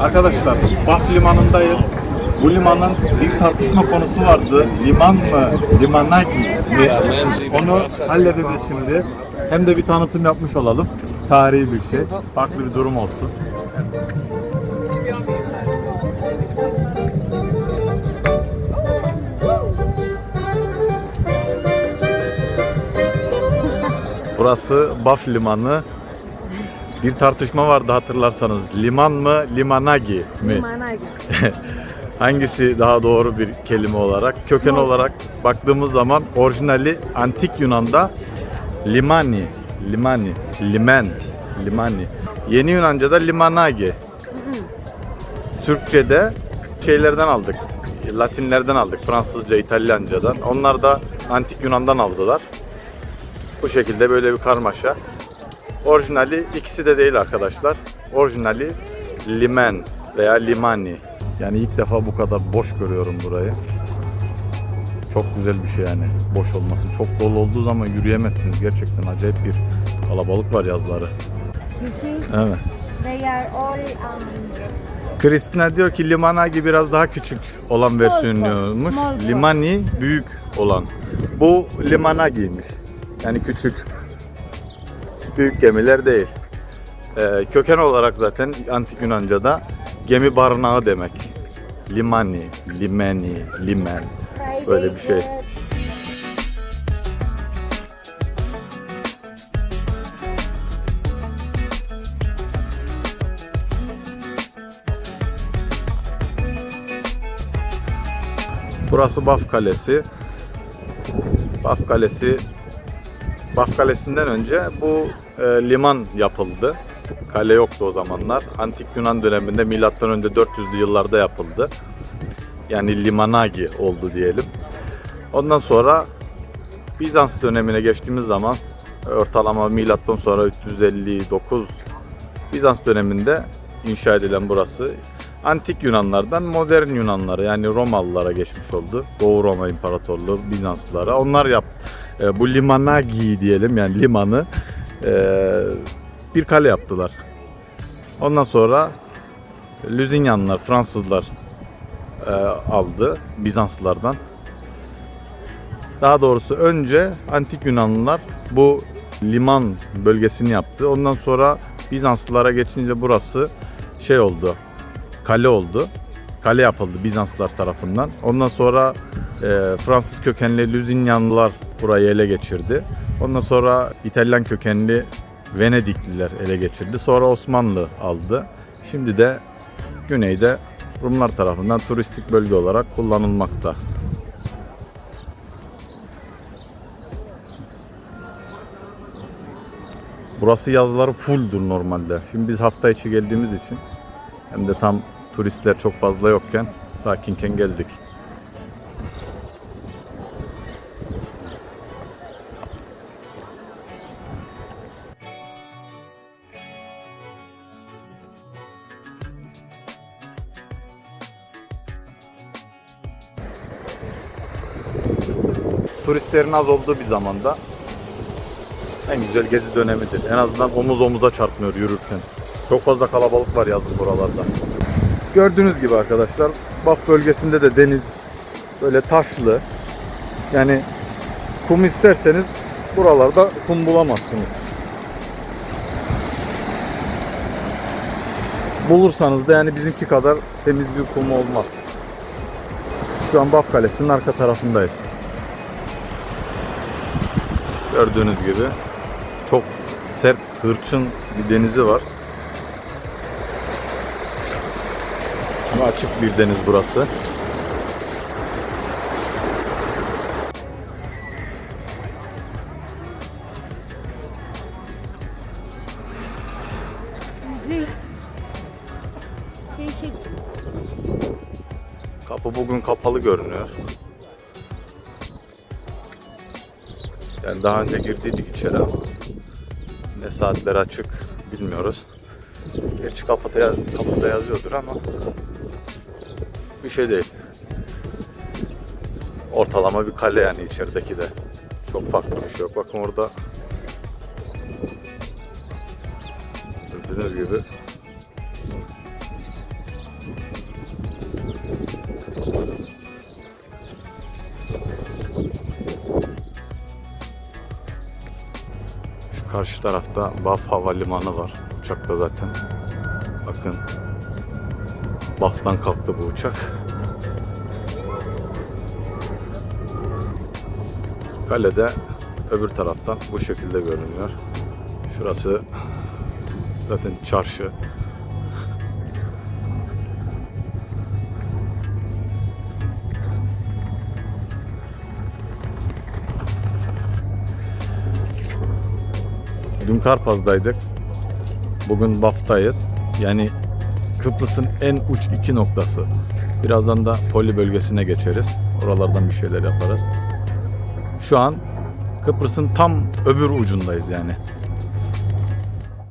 Arkadaşlar Baf limanındayız. Bu limanın bir tartışma konusu vardı. Liman mı? Limanagi mi? Onu halledeceğiz şimdi. Hem de bir tanıtım yapmış olalım. Tarihi bir şey. Farklı bir durum olsun. Burası Baf Limanı. Bir tartışma vardı hatırlarsanız. Liman mı, limanagi mi? Managi. Hangisi daha doğru bir kelime olarak? Köken olarak baktığımız zaman orijinali antik Yunan'da limani, limani, limen, limani. Yeni Yunanca'da limanagi. Türkçe'de şeylerden aldık. Latinlerden aldık. Fransızca, İtalyanca'dan. Onlar da antik Yunan'dan aldılar. Bu şekilde böyle bir karmaşa. Orijinali ikisi de değil arkadaşlar. Orijinali limen veya limani. Yani ilk defa bu kadar boş görüyorum burayı. Çok güzel bir şey yani boş olması. Çok dolu olduğu zaman yürüyemezsiniz. Gerçekten acayip bir kalabalık var yazları. Evet. they are all um, Kristina diyor ki Limanagi biraz daha küçük olan versiyonuymuş. Limani büyük olan. Bu Limanagi'ymiş. Yani küçük. Büyük gemiler değil. Ee, köken olarak zaten antik Yunanca'da gemi barınağı demek. Limani, limeni, limen. Böyle bir şey. Burası Baf Kalesi. Baf Kalesi Baf Kalesi'nden önce bu e, liman yapıldı. Kale yoktu o zamanlar. Antik Yunan döneminde milattan önce 400'lü yıllarda yapıldı. Yani limanagi oldu diyelim. Ondan sonra Bizans dönemine geçtiğimiz zaman ortalama milattan sonra 359 Bizans döneminde inşa edilen burası antik Yunanlardan modern Yunanlara yani Romalılara geçmiş oldu. Doğu Roma İmparatorluğu Bizanslılara. Onlar yap e, bu limanagi diyelim yani limanı bir kale yaptılar. Ondan sonra Lüzinyanlılar, Fransızlar e, aldı Bizanslılardan. Daha doğrusu önce antik Yunanlılar bu liman bölgesini yaptı. Ondan sonra Bizanslılara geçince burası şey oldu. Kale oldu. Kale yapıldı Bizanslılar tarafından. Ondan sonra e, Fransız kökenli Lüzinyanlılar burayı ele geçirdi. Ondan sonra İtalyan kökenli Venedikliler ele geçirdi. Sonra Osmanlı aldı. Şimdi de güneyde Rumlar tarafından turistik bölge olarak kullanılmakta. Burası yazları fulldur normalde. Şimdi biz hafta içi geldiğimiz için hem de tam turistler çok fazla yokken sakinken geldik. Turistlerin az olduğu bir zamanda en güzel gezi dönemidir. En azından omuz omuza çarpmıyor yürürken. Çok fazla kalabalık var yazın buralarda. Gördüğünüz gibi arkadaşlar Baf bölgesinde de deniz böyle taşlı. Yani kum isterseniz buralarda kum bulamazsınız. Bulursanız da yani bizimki kadar temiz bir kum olmaz. Şu an Baf Kalesi'nin arka tarafındayız. Gördüğünüz gibi çok sert, hırçın bir denizi var. Ama açık bir deniz burası. Kapı bugün kapalı görünüyor. Yani daha önce girdiydik içeri ama ne saatler açık bilmiyoruz. Gerçi kapıda, kapıda yazıyordur ama bir şey değil. Ortalama bir kale yani içerideki de. Çok farklı bir şey yok. Bakın orada gördüğünüz gibi Karşı tarafta Baf Havalimanı var. Uçak da zaten. Bakın. Baf'tan kalktı bu uçak. Kale de öbür taraftan bu şekilde görünüyor. Şurası zaten çarşı. Dün Karpaz'daydık. Bugün Baf'tayız. Yani Kıbrıs'ın en uç iki noktası. Birazdan da Poli bölgesine geçeriz. Oralardan bir şeyler yaparız. Şu an Kıbrıs'ın tam öbür ucundayız yani.